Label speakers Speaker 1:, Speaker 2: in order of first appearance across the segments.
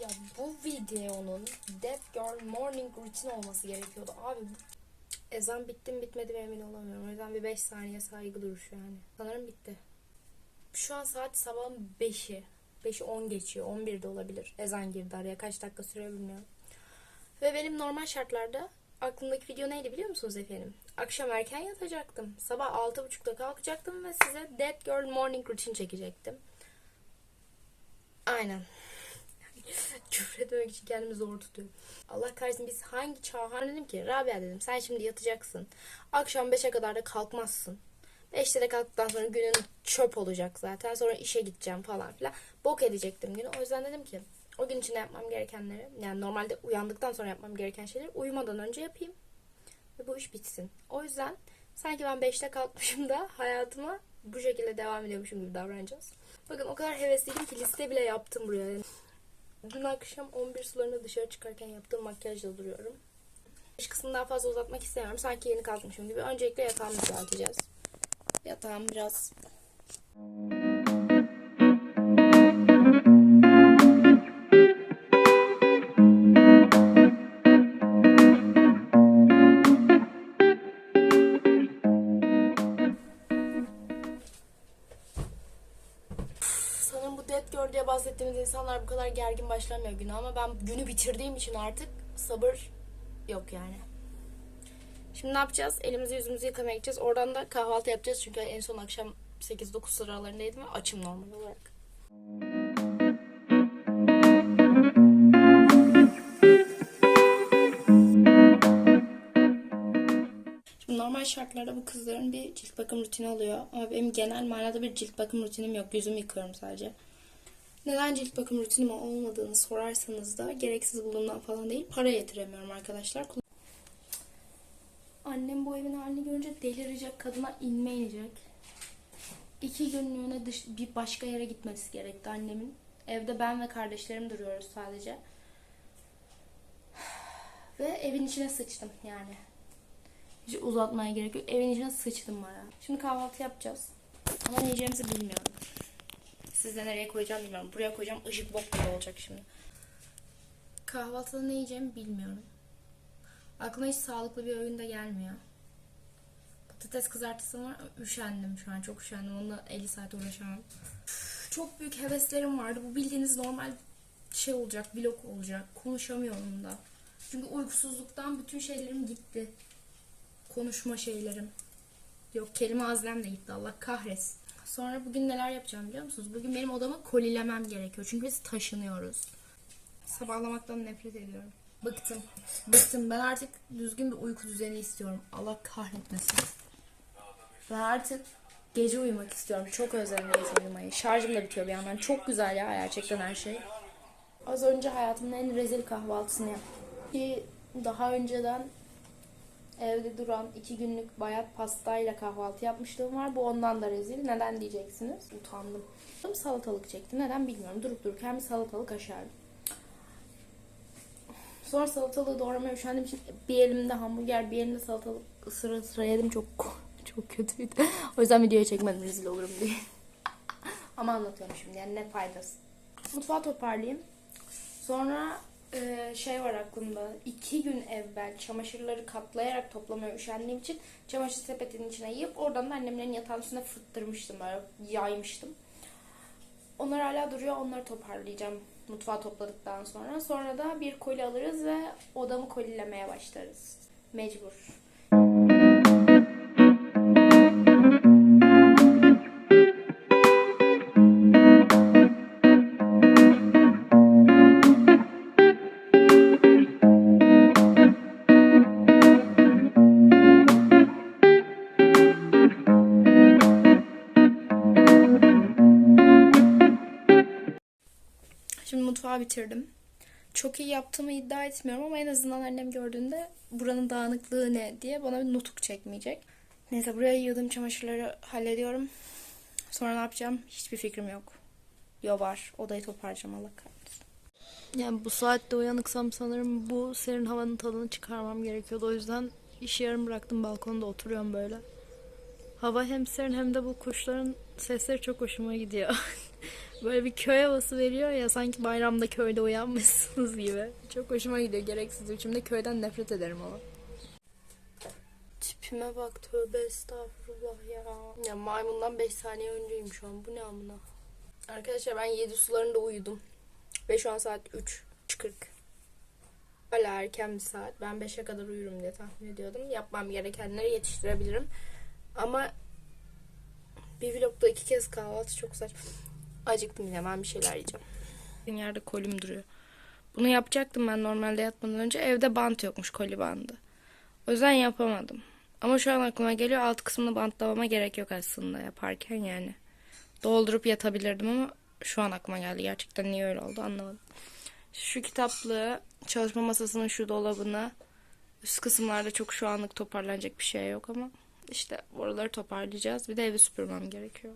Speaker 1: Ya bu videonun Death Girl Morning Routine olması gerekiyordu. Abi ezan bitti mi bitmedi mi emin olamıyorum. O yüzden bir 5 saniye saygı duruşu yani. Sanırım bitti. Şu an saat sabahın 5'i. 5'i 10 geçiyor. 11 de olabilir. Ezan girdi araya. Kaç dakika süre bilmiyorum. Ve benim normal şartlarda aklımdaki video neydi biliyor musunuz efendim? Akşam erken yatacaktım. Sabah 6.30'da kalkacaktım ve size Dead Girl Morning Routine çekecektim. Aynen. Küfür etmemek için kendimi zor tutuyorum. Allah kahretsin biz hangi çağ dedim ki Rabia dedim sen şimdi yatacaksın. Akşam 5'e kadar da kalkmazsın. 5'te de kalktıktan sonra günün çöp olacak zaten. Sonra işe gideceğim falan filan. Bok edecektim günü. O yüzden dedim ki o gün içinde yapmam gerekenleri yani normalde uyandıktan sonra yapmam gereken şeyleri uyumadan önce yapayım. Ve bu iş bitsin. O yüzden sanki ben 5'te kalkmışım da hayatıma bu şekilde devam ediyormuşum gibi davranacağız. Bakın o kadar hevesliydim ki liste bile yaptım buraya. Dün akşam 11 sularında dışarı çıkarken yaptığım makyajla duruyorum. İş kısmını daha fazla uzatmak istemiyorum. Sanki yeni kalkmışım gibi. Öncelikle yatağımı düzelteceğiz. Yatağım biraz... insanlar bu kadar gergin başlamıyor güne ama ben günü bitirdiğim için artık sabır yok yani. Şimdi ne yapacağız? Elimizi yüzümüzü yıkamaya gideceğiz. Oradan da kahvaltı yapacağız çünkü en son akşam 8-9 sıralarındaydım ve açım normal olarak. Şimdi normal şartlarda bu kızların bir cilt bakım rutini oluyor. Ama benim genel manada bir cilt bakım rutinim yok. Yüzümü yıkıyorum sadece. Neden cilt bakım rutinim olmadığını sorarsanız da gereksiz bulduğumdan falan değil. Para yetiremiyorum arkadaşlar. Annem bu evin halini görünce delirecek. Kadına inme inecek. İki günlüğüne dış, bir başka yere gitmesi gerekti annemin. Evde ben ve kardeşlerim duruyoruz sadece. Ve evin içine sıçtım yani. Hiç uzatmaya gerek yok. Evin içine sıçtım bayağı. Şimdi kahvaltı yapacağız. Ama ne yiyeceğimizi bilmiyorum. Sizde nereye koyacağım bilmiyorum. Buraya koyacağım. Işık bok gibi olacak şimdi. Kahvaltıda ne yiyeceğimi bilmiyorum. Aklıma hiç sağlıklı bir öğün de gelmiyor. Patates kızartısı var. Üşendim şu an. Çok üşendim. Onunla 50 saat uğraşamam. Çok büyük heveslerim vardı. Bu bildiğiniz normal şey olacak. Vlog olacak. Konuşamıyorum da. Çünkü uykusuzluktan bütün şeylerim gitti konuşma şeylerim. Yok kelime azlem de gitti Allah kahretsin. Sonra bugün neler yapacağım biliyor musunuz? Bugün benim odamı kolilemem gerekiyor. Çünkü biz taşınıyoruz. Sabahlamaktan nefret ediyorum. Bıktım. Bıktım. Ben artık düzgün bir uyku düzeni istiyorum. Allah kahretmesin. Ben artık gece uyumak istiyorum. Çok özledim gece uyumayı. Şarjım da bitiyor bir yandan. Çok güzel ya gerçekten her şey. Az önce hayatımın en rezil kahvaltısını yaptım. Ki daha önceden Evde duran iki günlük bayat pastayla kahvaltı yapmışlığım var. Bu ondan da rezil. Neden diyeceksiniz? Utandım. Salatalık çekti. Neden bilmiyorum. Durup dururken bir salatalık aşardım. Sonra salatalığı doğramaya üşendiğim için bir elimde hamburger, bir elimde salatalık ısıra ısıra yedim. Çok çok kötüydü. O yüzden videoya çekmedim rezil olurum diye. Ama anlatıyorum şimdi yani ne faydası. Mutfağı toparlayayım. Sonra ee, şey var aklımda. iki gün evvel çamaşırları katlayarak toplamaya üşendiğim için çamaşır sepetinin içine yiyip oradan da annemlerin yatağın üstüne fıttırmıştım böyle yaymıştım. Onlar hala duruyor. Onları toparlayacağım mutfağı topladıktan sonra. Sonra da bir koli alırız ve odamı kolilemeye başlarız. Mecbur. Mutfağı bitirdim. Çok iyi yaptığımı iddia etmiyorum ama en azından annem gördüğünde buranın dağınıklığı ne diye bana bir nutuk çekmeyecek. Neyse buraya yığdığım çamaşırları hallediyorum. Sonra ne yapacağım hiçbir fikrim yok. Yo var. Odayı toparlayacağım Allah. Yani bu saatte uyanıksam sanırım bu serin havanın tadını çıkarmam gerekiyordu. O yüzden işi yarım bıraktım balkonda oturuyorum böyle. Hava hem serin hem de bu kuşların sesleri çok hoşuma gidiyor. Böyle bir köy havası veriyor ya sanki bayramda köyde uyanmışsınız gibi. Çok hoşuma gidiyor gereksiz içimde köyden nefret ederim ama. Tipime bak tövbe estağfurullah ya. Ya maymundan 5 saniye önceyim şu an bu ne amına. Arkadaşlar ben 7 sularında uyudum. Ve şu an saat 3. 3.40. Hala erken bir saat. Ben 5'e kadar uyurum diye tahmin ediyordum. Yapmam gerekenleri yetiştirebilirim. Ama bir vlogda iki kez kahvaltı çok saçma. Acıktım yine ben bir şeyler yiyeceğim. Yerde kolim duruyor. Bunu yapacaktım ben normalde yatmadan önce. Evde bant yokmuş koli bandı. O yüzden yapamadım. Ama şu an aklıma geliyor alt kısmını bantlamama gerek yok aslında yaparken yani. Doldurup yatabilirdim ama şu an aklıma geldi. Gerçekten niye öyle oldu anlamadım. Şu kitaplığı, çalışma masasının şu dolabını, üst kısımlarda çok şu anlık toparlanacak bir şey yok ama işte oraları toparlayacağız. Bir de evi süpürmem gerekiyor.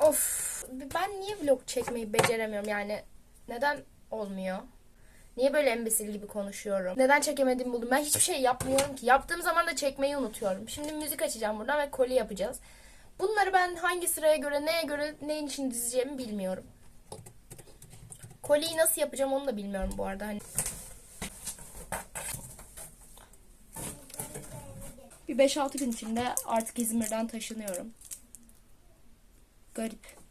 Speaker 1: Of ben niye vlog çekmeyi beceremiyorum yani neden olmuyor? Niye böyle embesil gibi konuşuyorum? Neden çekemediğimi buldum. Ben hiçbir şey yapmıyorum ki. Yaptığım zaman da çekmeyi unutuyorum. Şimdi müzik açacağım buradan ve koli yapacağız. Bunları ben hangi sıraya göre, neye göre, neyin için dizeceğimi bilmiyorum. Koliyi nasıl yapacağım onu da bilmiyorum bu arada. Hani bir 5-6 gün içinde artık İzmir'den taşınıyorum. Garip.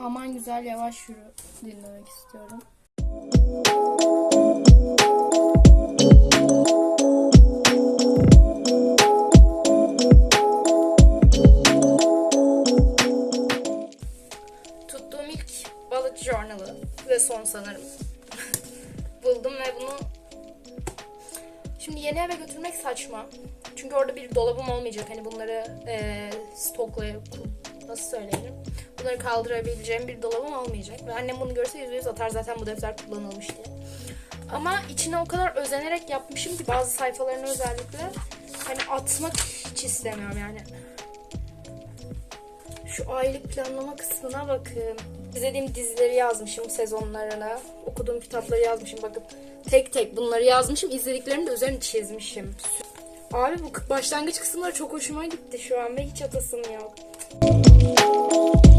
Speaker 1: Aman güzel yavaş yürü dinlemek istiyorum. Tuttuğum ilk balık journalı ve son sanırım. Buldum ve bunu şimdi yeni eve götürmek saçma. Çünkü orada bir dolabım olmayacak. Hani bunları eee stoklayıp nasıl söyleyelim? Bunları kaldırabileceğim bir dolabım olmayacak. Ve annem bunu görse yüzde yüz atar zaten bu defter kullanılmış diye. Ama içine o kadar özenerek yapmışım ki bazı sayfalarını özellikle hani atmak hiç istemiyorum yani. Şu aylık planlama kısmına bakın. İzlediğim dizileri yazmışım sezonlarını. Okuduğum kitapları yazmışım. Bakın tek tek bunları yazmışım. İzlediklerimi de üzerine çizmişim. Abi bu başlangıç kısımları çok hoşuma gitti şu an ve hiç atasım yok. Bunu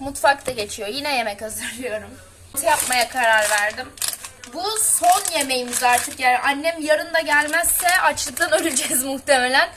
Speaker 1: Mutfakta geçiyor. Yine yemek hazırlıyorum. Yapmaya karar verdim. Bu son yemeğimiz artık yani annem yarın da gelmezse açlıktan öleceğiz muhtemelen.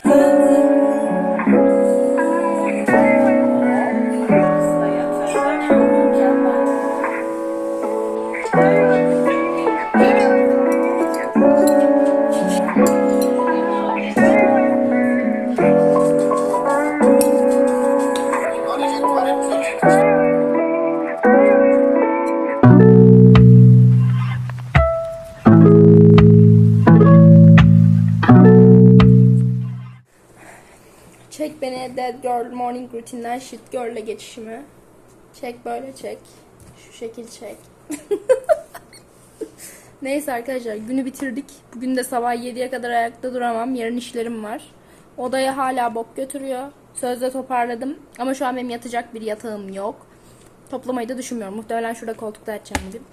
Speaker 1: Dead Girl Morning Routine'den Shit Girl'e geçişimi. Çek böyle çek. Şu şekil çek. Neyse arkadaşlar günü bitirdik. Bugün de sabah 7'ye kadar ayakta duramam. Yarın işlerim var. Odaya hala bok götürüyor. Sözde toparladım. Ama şu an benim yatacak bir yatağım yok. Toplamayı da düşünmüyorum. Muhtemelen şurada koltukta yatacağım gibi.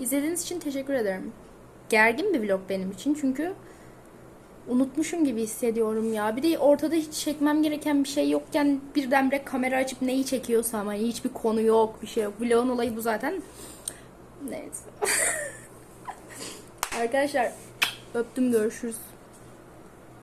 Speaker 1: İzlediğiniz için teşekkür ederim. Gergin bir vlog benim için çünkü unutmuşum gibi hissediyorum ya. Bir de ortada hiç çekmem gereken bir şey yokken birdenbire kamera açıp neyi çekiyorsam hani hiçbir konu yok, bir şey yok. Vlogun olayı bu zaten. Neyse. Arkadaşlar öptüm görüşürüz.